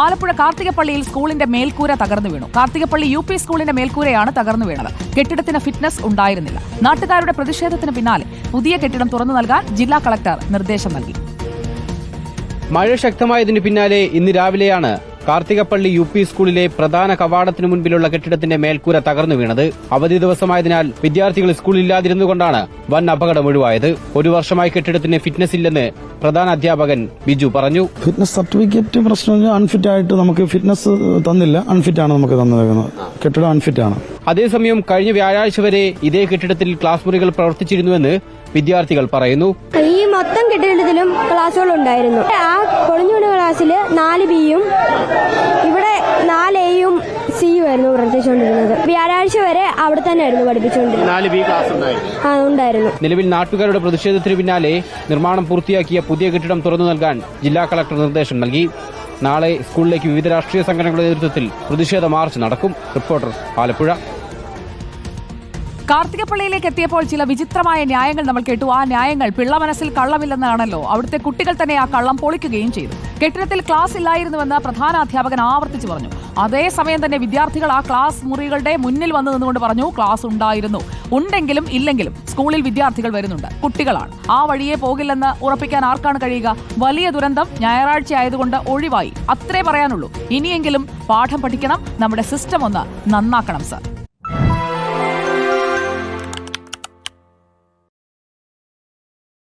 ആലപ്പുഴ കാർത്തികപ്പള്ളിയിൽ സ്കൂളിന്റെ മേൽക്കൂര തകർന്നു വീണു. കാർത്തികപ്പള്ളി യു പി സ്കൂളിന്റെ മേൽക്കൂരയാണ് തകർന്നു വീണത്. കെട്ടിടത്തിന് ഫിറ്റ്നസ് ഉണ്ടായിരുന്നില്ല. നാട്ടുകാരുടെ പ്രതിഷേധത്തിന് പിന്നാലെ പുതിയ കെട്ടിടം തുറന്നു നൽകാൻ ജില്ലാ കളക്ടർ നിർദ്ദേശം നൽകി. മഴ ശക്തമായതിനു പിന്നാലെ ഇന്ന് രാവിലെയാണ് കാർത്തികപ്പള്ളി യു പി സ്കൂളിലെ പ്രധാന കവാടത്തിനു മുൻപിലുള്ള കെട്ടിടത്തിന്റെ മേൽക്കൂര തകർന്നു വീണത് അവധി ദിവസമായതിനാൽ വിദ്യാർത്ഥികൾ സ്കൂളില്ലാതിരുന്നുകൊണ്ടാണ് വൻ അപകടം ഒഴിവായത്. ഒരു വർഷമായി കെട്ടിടത്തിന് ഫിറ്റ്നസ് ഇല്ലെന്ന് പ്രധാന അധ്യാപകൻ ബിജു പറഞ്ഞു. ഫിറ്റ്നസ് സർട്ടിഫിക്കറ്റ് പ്രശ്നം അൺഫിറ്റ് ആയിട്ട് നമുക്ക് ഫിറ്റ്നസ് തന്നില്ല. അൺഫിറ്റ് ആണ് നമുക്ക് തന്നിരിക്കുന്നത്. കെട്ടിടം അൺഫിറ്റ് ആണ്. അതേസമയം കഴിഞ്ഞ വ്യാഴാഴ്ച വരെ ഇതേ കെട്ടിടത്തിൽ ക്ലാസ് മുറികൾ പ്രവർത്തിച്ചിരുന്നുവെന്ന് വിദ്യാർത്ഥികൾ പറയുന്നു. ഈ മൊത്തം കെട്ടിടത്തിലും ക്ലാസ്സുകൾ ഉണ്ടായിരുന്നു. ആ പൊളിഞ്ഞു ക്ലാസ്സിൽ നാല് ബിയും പ്രവർത്തിച്ചുകൊണ്ടിരുന്നത് വ്യാഴാഴ്ച വരെ അവിടെ തന്നെ ആയിരുന്നു പഠിപ്പിച്ചുകൊണ്ടിരുന്നത്. നാല് ബി ക്ലാസ് ഉണ്ടായിരുന്നു. ആ ഉണ്ടായിരുന്നു. നിലവിൽ നാട്ടുകാരുടെ പ്രതിഷേധത്തിന് പിന്നാലെ നിർമ്മാണം പൂർത്തിയാക്കിയ പുതിയ കെട്ടിടം തുറന്നു നൽകാൻ ജില്ലാ കളക്ടർ നിർദ്ദേശം നൽകി. നാളെ സ്കൂളിലേക്ക് വിവിധ രാഷ്ട്രീയ സംഘടനകളുടെ നേതൃത്വത്തിൽ പ്രതിഷേധ മാർച്ച് നടക്കും. റിപ്പോർട്ടർ ആലപ്പുഴ. കാർത്തികപ്പള്ളിയിലേക്ക് എത്തിയപ്പോൾ ചില വിചിത്രമായ ന്യായങ്ങൾ നമ്മൾ കേട്ടു. ആ ന്യായങ്ങൾ പിള്ള മനസ്സിൽ കള്ളമില്ലെന്നാണല്ലോ. അവിടുത്തെ കുട്ടികൾ തന്നെ ആ കള്ളം പൊളിക്കുകയും ചെയ്തു. കെട്ടിടത്തിൽ ക്ലാസ് ഇല്ലായിരുന്നുവെന്ന് പ്രധാന അധ്യാപകൻ ആവർത്തിച്ചു പറഞ്ഞു. അതേസമയം തന്നെ വിദ്യാർത്ഥികൾ ആ ക്ലാസ് മുറികളുടെ മുന്നിൽ വന്നു നിന്നുകൊണ്ട് പറഞ്ഞു ക്ലാസ് ഉണ്ടായിരുന്നു. ഉണ്ടെങ്കിലും ഇല്ലെങ്കിലും സ്കൂളിൽ വിദ്യാർത്ഥികൾ വരുന്നുണ്ട്. കുട്ടികളാണ്. ആ വഴിയെ പോകില്ലെന്ന് ഉറപ്പിക്കാൻ ആർക്കാണ് കഴിയുക? വലിയ ദുരന്തം ഞായറാഴ്ച ആയതുകൊണ്ട് ഒഴിവായി. അത്രേ പറയാനുള്ളൂ. ഇനിയെങ്കിലും പാഠം പഠിക്കണം. നമ്മുടെ സിസ്റ്റം ഒന്ന് നന്നാക്കണം സർ.